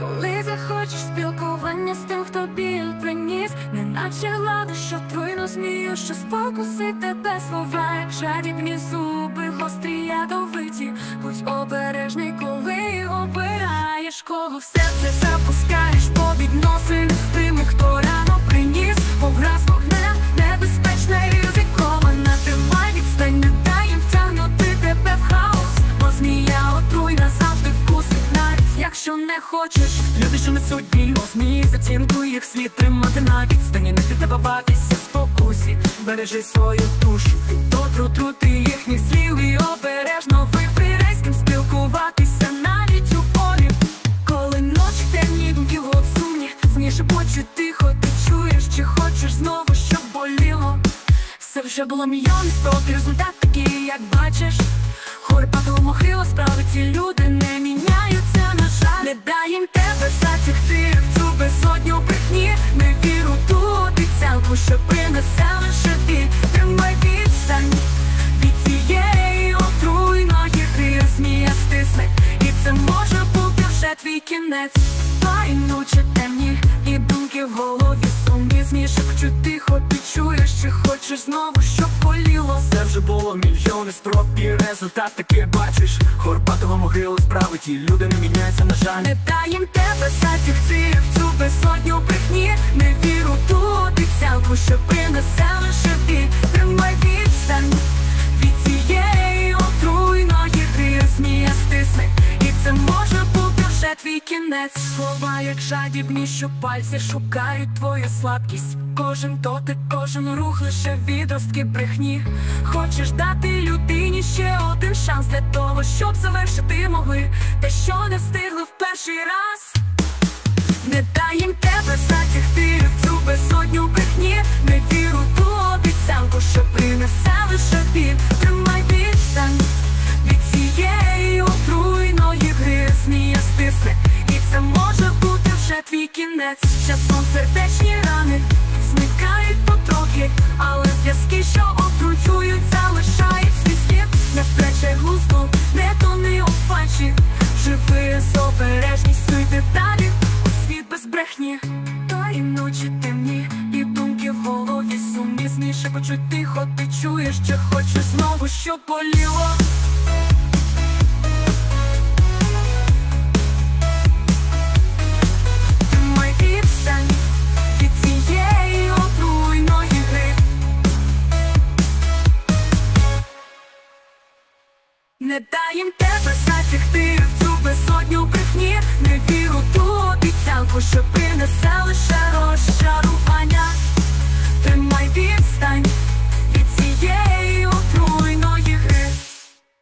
Коли захочеш спілкування з тим, хто біль приніс, неначе ладу, що труйну змію, що спокуси тебе слова, як жадібні зуби, гострі ядовиті, будь обережний, коли обираєш коло в серце запускаєш по відносин з Якщо не хочеш, люди, що несуть біль, змії затінку їх слід тримати на відстані, не піддаватися спокусі, бережи свою душу, дотру трути їхніх слів і обережно вибирай з ким спілкуватися навіть у полі. Коли ночі темні думки в сумні, зні шепочуть тихо, ти чуєш, чи хочеш знову, щоб боліло. Все вже було мільйон спроб, результат такий, як бачиш. Хор падало мохило, справи що принесе лише біль Тримай відстань. Від цієї отруйної гри Змія стисне, і це може бути вже твій кінець. Пайнуче темні і думки в голові сумні Змішок. Тихо, ти чуєш, чи хочеш знову, щоб боліло. Це вже було мільйони спроб і результат таки бачиш. Хорпатого могилу справи ті люди не міняються, на жаль. Не дай їм тебе затягти в цю безодню брехні кінець Слова, як жадібні, що пальці шукають твою слабкість. Кожен дотик, кожен рух лише відростки брехні. Хочеш дати людині ще один шанс для того, щоб завершити могли те, що не встигли в перший раз. Не дай їм тебе затягти твій кінець. Часом сердечні рани зникають потрохи Але зв'язки, що отруюють, залишають свій слід Не втрачай глузду, не тони у фальші. Живи з обережністю йди далі. У світ без брехні. Та і ночі темні, і думки в голові сумні. Зміше почуть тихо, ти чуєш, чи хочеш знову, щоб боліло Не дай їм тебе затягти в